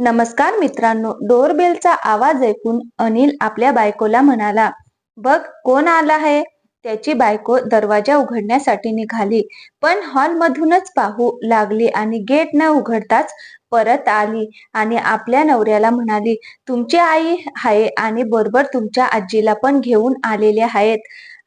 नमस्कार मित्रांनो डोरबेलचा आवाज ऐकून अनिल आपल्या बायकोला म्हणाला बघ कोण आला आहे? त्याची बायको दरवाजा उघडण्यासाठी निघाली पण हॉलमधूनच पाहू लागली आणि गेट न उघडताच परत आली आणि आपल्या नवऱ्याला म्हणाली तुमची आई आहे आणि बरोबर तुमच्या आजीला पण घेऊन आलेले आहेत.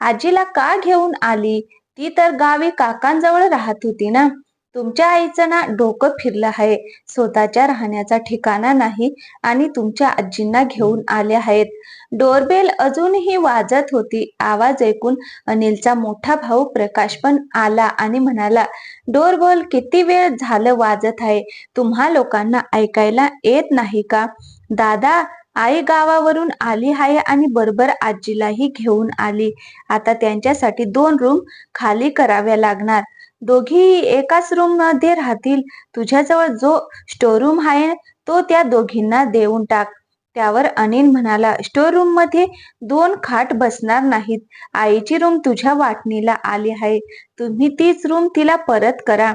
आजीला का घेऊन आली? ती तर गावी काकांजवळ राहत होती ना? तुमच्या आईचं ना डोकं फिरलं आहे. स्वतःच्या राहण्याचा ठिकाणा नाही आणि तुमच्या आजींना घेऊन आले आहेत. डोरबेल अजूनही वाजत होती. आवाज ऐकून अनिलचा मोठा भाऊ प्रकाश पण आला आणि म्हणाला डोरबेल किती वेळ झालं वाजत आहे? तुम्हा लोकांना ऐकायला येत नाही का? दादा आई गावावरून आली आहे आणि बरोबर आजीलाही घेऊन आली. आता त्यांच्यासाठी दोन रूम खाली कराव्या लागणार. दोघी एकाच रूममध्ये राहतील. तुझ्याजवळ जो स्टोर रूम आहे तो त्या दोघींना देऊन टाक. त्यावर अनिल म्हणाला स्टोर रूममध्ये दोन खाट बसणार नाहीत. आईची रूम तुझ्या वाटणीला आली आहे. तुम्ही तीच रूम तिला परत करा.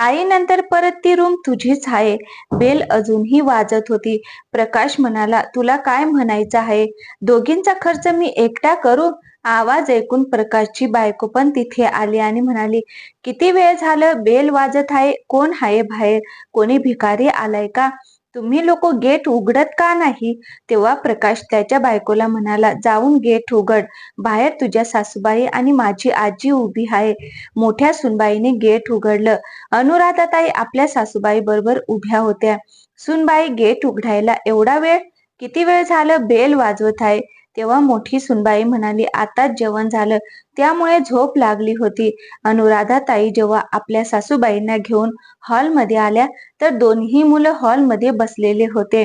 आई नंतर परत ती रूम तुझीच आहे. बेल अजूनही वाजत होती. प्रकाश म्हणाला तुला काय म्हणायचं आहे? दोघींचा खर्च मी एकटा करू? आवाज ऐकून प्रकाशची बायको पण तिथे आली आणि म्हणाली किती वेळ झालं बेल वाजत आहे? कोण आहे बाहेर? कोणी भिकारी आलाय का? तुम्ही लोक गेट उघडत का नाही? तेव्हा प्रकाश त्याच्या बायकोला म्हणाला जाऊन गेट उघड. बाहेर तुझ्या सासूबाई आणि माझी आजी उभी आहे. मोठ्या सुनबाईने गेट उघडलं. अनुराधाताई आपल्या सासूबाई बरोबर उभ्या होत्या. सुनबाई गेट उघडायला एवढा वेळ? किती वेळ झालं? बेल वाजवत आहे. तेव्हा मोठी सुनबाई म्हणाली आताच जेवण झालं. त्यामुळे झोप लागली होती. अनुराधा ताई जेव्हा आपल्या सासूबाईंना घेऊन हॉलमध्ये आल्या तर दोन्ही मुलं हॉलमध्ये बसलेले होते.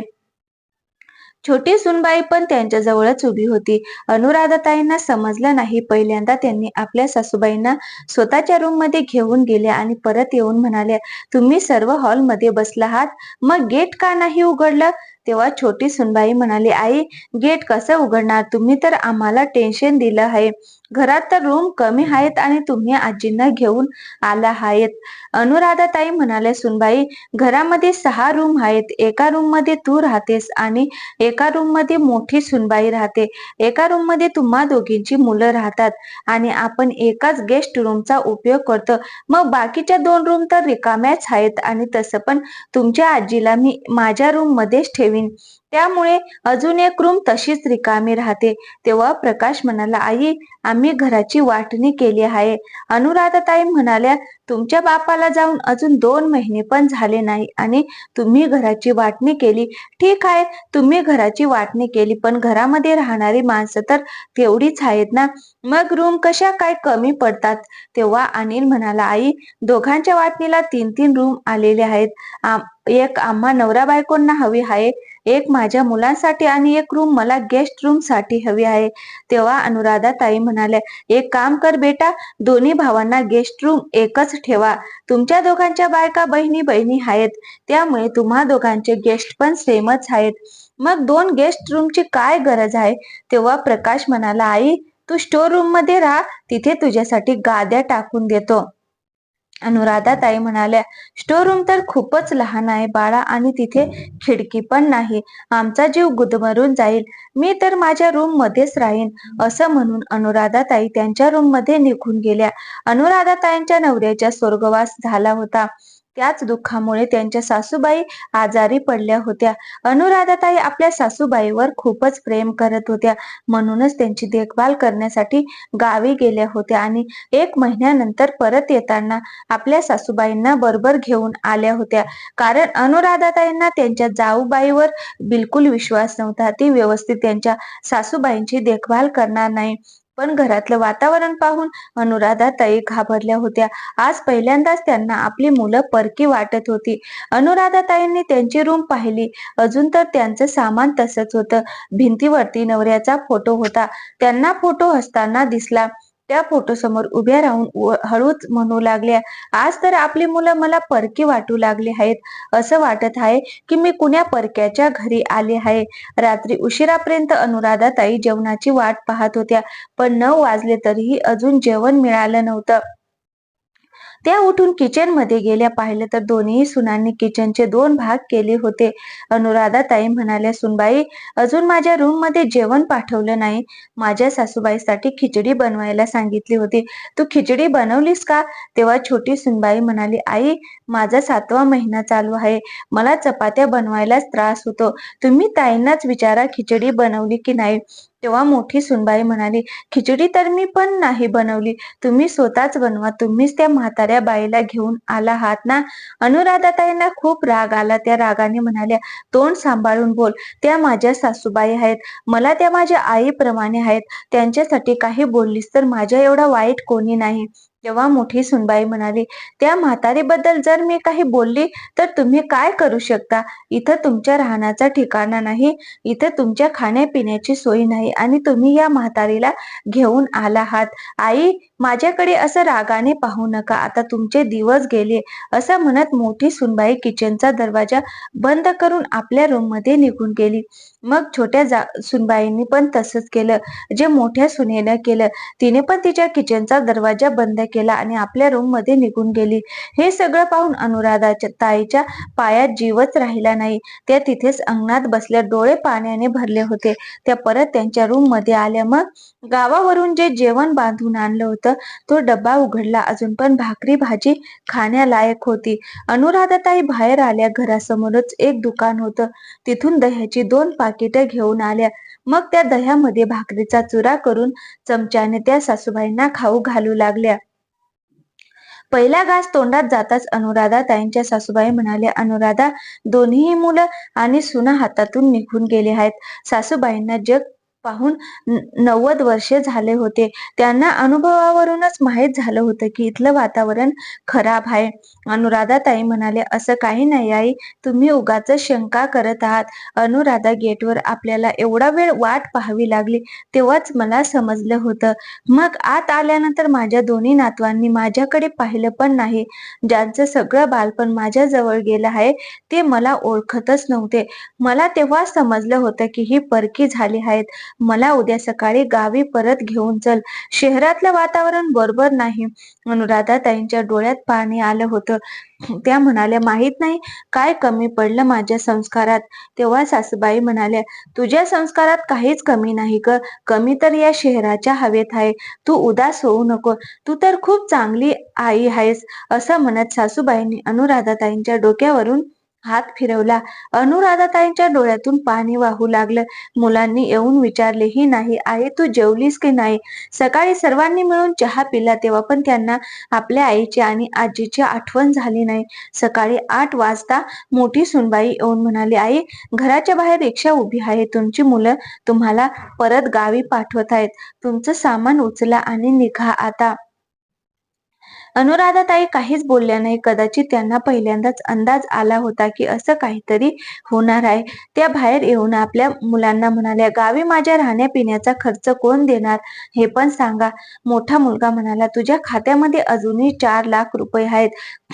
छोटी सुनबाई पण त्यांच्या जवळच उभी होती. अनुराधाताईंना समजलं नाही. पहिल्यांदा त्यांनी आपल्या सासूबाईंना स्वतःच्या रूममध्ये घेऊन गेल्या आणि परत येऊन म्हणाल्या तुम्ही सर्व हॉलमध्ये बसला आहात? मग गेट का नाही उघडलं? तेव्हा छोटी सुनबाई म्हणाली आई गेट कसं उघडणार? तुम्ही तर आम्हाला टेन्शन दिलं आहे. घरात तर रूम कमी आहेत आणि तुम्ही आजींना घेऊन आला आहेत. अनुराधा ताई म्हणाले सुनबाई घरामध्ये सहा रूम आहेत. एका रूममध्ये तू राहतेस आणि एका रूममध्ये मोठी सुनबाई राहते. एका रूममध्ये तुम्हा दोघींची मुलं राहतात आणि आपण एकाच गेस्ट रूमचा उपयोग करतो. मग बाकीच्या दोन रूम तर रिकाम्याच आहेत आणि तसं पण तुमच्या आजीला मी माझ्या रूम मध्येच ठेवीन. त्यामुळे अजून एक रूम तशीच रिकामी राहते. तेव्हा प्रकाश म्हणाला आई आम्ही घराची वाटणी केली आहे. अनुराधाताई म्हणाल्या तुमच्या बापाला जाऊन अजून दोन महिने पण झाले नाही आणि तुम्ही घराची वाटणी केली. ठीक आहे तुम्ही घराची वाटणी केली पण घरामध्ये राहणारी माणसं तर तेवढीच आहेत ना? मग रूम कशा काय कमी पडतात? तेव्हा अनिल म्हणाला आई दोघांच्या वाटणीला तीन तीन रूम आलेले आहेत. एक आम्हा नवरा बायकोंना हवी आहे. एक माझ्या मुलांसाठी आणि एक रूम मला गेस्ट रूमसाठी हवी आहे. तेव्हा अनुराधा ताई म्हणाल्या एक काम कर बेटा दोन्ही भावांना गेस्ट रूम एकच ठेवा. तुमच्या दोघांच्या बायका बहिणी बहिणी आहेत. त्यामुळे तुम्हा दोघांचे गेस्ट पण सेमच आहेत. मग दोन गेस्ट रूमची काय गरज आहे? तेव्हा प्रकाश म्हणाला आई तू स्टोर रूममध्ये राहा. तिथे तुझ्यासाठी गाद्या टाकून देतो. अनुराधाताई म्हणाल्या स्टोर रूम तर खूपच लहान आहे बाळा आणि तिथे खिडकी पण नाही. आमचा जीव गुदमरून जाईल. मी तर माझ्या रूम मध्येच राहीन असं म्हणून अनुराधाताई त्यांच्या रूममध्ये निघून गेल्या. अनुराधाताईंच्या नवऱ्याच्या स्वर्गवास झाला होता. त्याच दुःखामुळे त्यांच्या सासूबाई आजारी पडल्या होत्या. अनुराधाताई आपल्या सासूबाईवर खूपच प्रेम करत होत्या. म्हणूनच त्यांची देखभाल करण्यासाठी गावी गेल्या होत्या आणि एक महिन्यानंतर परत येताना आपल्या सासूबाईंना बरोबर घेऊन आल्या होत्या. कारण अनुराधाताईंना त्यांच्या जाऊबाईवर बिलकुल विश्वास नव्हता. ती व्यवस्थित त्यांच्या सासूबाईंची देखभाल करणार नाही. पण घरातलं वातावरण पाहून अनुराधा ताई घाबरल्या होत्या. आज पहिल्यांदाच त्यांना आपली मुलं परकी वाटत होती. अनुराधा ताईंनी त्यांची रूम पाहिली. अजून तर त्यांचं सामान तसंच होतं. भिंतीवरती नवऱ्याचा फोटो होता. त्यांना फोटो असताना दिसला. त्या फोटो समोर उभ्या राहून हळूच म्हणू लागल्या आज तर आपली मुलं मला परकी वाटू लागली आहेत. असं वाटत आहे की मी कुण्या परक्याच्या घरी आले आहे. रात्री उशिरापर्यंत अनुराधाताई जेवणाची वाट पाहत होत्या. पण नऊ वाजले तरीही अजून जेवण मिळालं नव्हतं. त्या उठून किचनमध्ये गेल्या. पाहिलं तर दोन्ही सुनांनी किचनचे दोन भाग केले होते. अनुराधा ताई म्हणाल्या सुनबाई अजून माझ्या रूममध्ये जेवण पाठवलं नाही. माझ्या सासूबाईसाठी खिचडी बनवायला सांगितली होती. तू खिचडी बनवलीस का? तेव्हा छोटी सुनबाई म्हणाली आई माझा सातवा महिना चालू आहे. मला चपात्या बनवायलाच त्रास होतो. तुम्ही ताईंनाच विचारा खिचडी बनवली की नाही. तेव्हा मोठी सुनबाई म्हणाली खिचडी तर मी पण नाही बनवली. तुम्ही स्वतःच बनवा. तुम्हीच त्या म्हाताऱ्या बाईला घेऊन आला आहात ना? अनुराधाताईंना खूप राग आला. त्या रागाने म्हणाल्या तोंड सांभाळून बोल. त्या माझ्या सासूबाई आहेत. मला त्या माझ्या आईप्रमाणे आहेत. त्यांच्यासाठी काही बोललीस तर माझ्या एवढा वाईट कोणी नाही. तेव्हा मोठी सुनबाई म्हणाली त्या म्हातारीबद्दल जर मी काही बोलली तर तुम्ही काय करू शकता? इथं तुमच्या राहण्याचा ठिकाणा नाही इथं तुमच्या खाण्यापिण्याची सोय नाही आणि तुम्ही या म्हातारीला घेऊन आला आहात. आई माझ्याकडे असं रागाने पाहू नका आता तुमचे दिवस गेले. असं म्हणत मोठी सुनबाई किचनचा दरवाजा बंद करून आपल्या रूममध्ये निघून गेली. मग छोट्या जा सुनबाईंनी पण तसंच केलं. जे मोठ्या सुनेनं केलं तिने पण तिच्या किचनचा दरवाजा बंद केला आणि आपल्या रूममध्ये निघून गेली. हे सगळं पाहून अनुराधाच्या ताईच्या पायात जीवच राहिला नाही. त्या तिथेच अंगणात बसल्या डोळे पाण्याने भरले होते. त्या परत त्यांच्या रूममध्ये आल्या. मग गावावरून जे जेवण बांधून आणलं होतं तो डब्बा उघडला. अजून पण भाकरी भाजी खाण्यालायक होती. अनुराधाताई बाहेर आल्या. घरासमोरच एक दुकान होतं. तिथून दह्याची दोन पाकिटं घेऊन आल्या. मग त्या दह्यामध्ये भाकरीचा चुरा करून चमच्याने त्या सासूबाईंना खाऊ घालू लागल्या. पहिला घास तोंडात जाताच अनुराधा ताईंच्या सासूबाई म्हणाल्या अनुराधा दोन्ही मुलं आणि सुना हातातून निघून गेले आहेत. सासूबाईंना जग पाहून नव्वद वर्षे झाले होते. त्यांना अनुभवावरूनच माहीत झालं होतं की इथलं वातावरण खराब आहे. अनुराधा ताई म्हणाले असं काही नाही आई तुम्ही उगाच शंका करत आहात. अनुराधा गेटवर आपल्याला एवढा वेळ वाट पाहावी लागली तेव्हाच मला समजलं होतं. मग आत आल्यानंतर माझ्या दोन्ही नातवांनी माझ्याकडे पाहिलं पण नाही. ज्यांचं सगळं बालपण माझ्या जवळ गेलं आहे ते मला ओळखतच नव्हते. मला तेव्हा समजलं होतं की ही परकी झाली आहेत. मला उद्या सकाळी गावी परत घेऊन चल. शहरातलं वातावरण बरोबर नाही. अनुराधा ताईंच्या डोळ्यात पाणी आलं होतं. त्या म्हणाल्या माहीत नाही काय कमी पडलं माझ्या संस्कारात. तेव्हा सासूबाई म्हणाल्या तुझ्या संस्कारात काहीच कमी नाही ग. कमी तर या शहराच्या हवेत आहे. तू उदास होऊ नको. तू तर खूप चांगली आई आहेस. असं म्हणत सासूबाईंनी अनुराधाताईंच्या डोक्यावरून हात फिरवला. अनुराधाताईंच्या डोळ्यातून पाणी वाहू लागलं. मुलांनी येऊन विचारलेही नाही आई तू जेवलीस की नाही? सकाळी सर्वांनी मिळून चहा पिला तेव्हा पण त्यांना आपल्या आईची आणि आजीची आठवण झाली नाही. सकाळी आठ वाजता मोठी सुनबाई येऊन म्हणाली आई घराच्या बाहेर रिक्षा उभी आहे. तुमची मुलं तुम्हाला परत गावी पाठवत आहेत. तुमचं सामान उचला आणि निघा आता. अनुराधाताई काहीच बोलल्या नाही. कदाचित त्यांना पहिल्यांदाच अंदाज आला होता की असं काहीतरी होणार आहे. त्या बाहेर येऊन आपल्या मुलांना म्हणाल्या गावी माझ्या राहण्यापिण्याचा खर्च कोण देणार? हे पण सांगा. मोठा मुलगा म्हणाला तुझ्या खात्यामध्ये अजूनही चार लाख रुपये आहेत.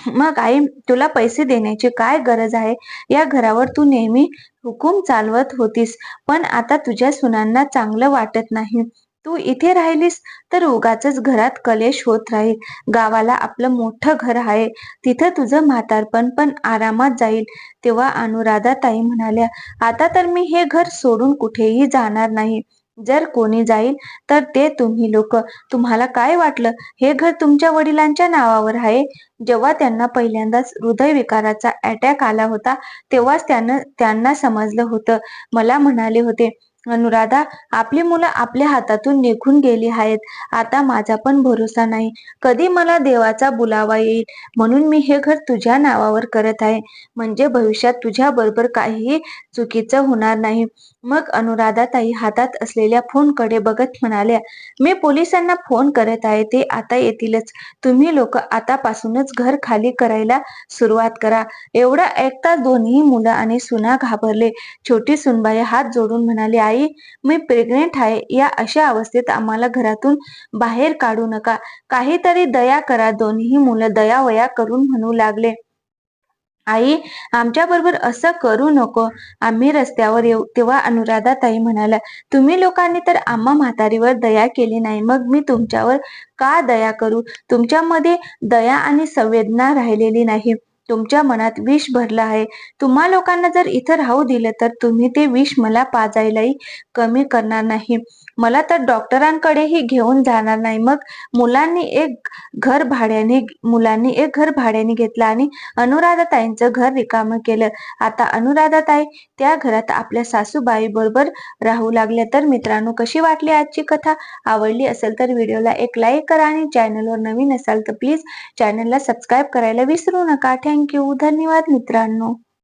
मग आई तुला पैसे देण्याची काय गरज आहे? या घरावर तू नेहमी हुकूम चालवत होतीस पण आता तुझ्या सुनांना चांगलं वाटत नाही. तू इथे राहिलीस तर उगाच घरात कलेश होत राहील. गावाला आपलं मोठं घर आहे. तिथं तुझं म्हातारपण पण आरामात जाईल. तेव्हा अनुराधा ताई म्हणाल्या आता तर मी हे घर सोडून कुठेही जाणार नाही. जर कोणी जाईल तर ते तुम्ही लोक. तुम्हाला काय वाटलं? हे घर तुमच्या वडिलांच्या नावावर आहे. जेव्हा त्यांना पहिल्यांदाच हृदयविकाराचा अटॅक आला होता तेव्हाच त्यानं त्यांना समजलं होतं. मला म्हणाले होते अनुराधा आपली मुलं आपल्या हातातून निघून गेली आहेत. आता माझा पण भरोसा नाही. कधी मला देवाचा बुलावा येईल? म्हणून मी हे घर तुझ्या नावावर करत आहे. म्हणजे भविष्यात तुझ्या बरोबर काहीही चुकीचं होणार नाही. मग अनुराधा ताई हातात असलेल्या फोनकडे बघत म्हणाल्या मी पोलिसांना फोन करत आहे. ते आता येतीलच. तुम्ही लोक आतापासूनच घर खाली करायला सुरुवात करा. एवढा ऐकता दोन्ही मुलं आणि सुना घाबरले. छोटी सुनबाई हात जोडून म्हणाले आई मी प्रेग्नेंट आहे या अशा अवस्थेत आम्हाला घरातून बाहेर काढू नका. काहीतरी दया करा दोन्ही मुलं दयावया करून म्हणू लागले. आई आमच्या बरोबर असं करू नको. आम्ही रस्त्यावर येऊ. तेव्हा अनुराधा ताई म्हणाल्या तुम्ही लोकांनी तर आम्हा म्हातारीवर दया केली नाही. मग मी तुमच्यावर का दया करू? तुमच्यामध्ये दया आणि संवेदना राहिलेली नाही. तुमच्या मनात विष भरलं आहे. तुम्हा लोकांना जर इथं राहू दिलं तर तुम्ही ते विष मला पाजायलाही कमी करणार नाही. मला तर डॉक्टरांकडेही घेऊन जाणार नाही. मग मुलांनी एक घर भाड्याने मुलांनी एक घर भाड्याने घेतलं आणि अनुराधाताईंचं घर रिकामं केलं. आता अनुराधाताई त्या घरात आपल्या सासूबाई बरोबर राहू लागल्या. तर मित्रांनो कशी वाटली आजची कथा? आवडली असेल तर व्हिडिओला एक लाईक करा आणि चॅनलवर नवीन असाल तर प्लीज चॅनलला सबस्क्राईब करायला विसरू नका. थँक्यू. धन्यवाद मित्रांनो.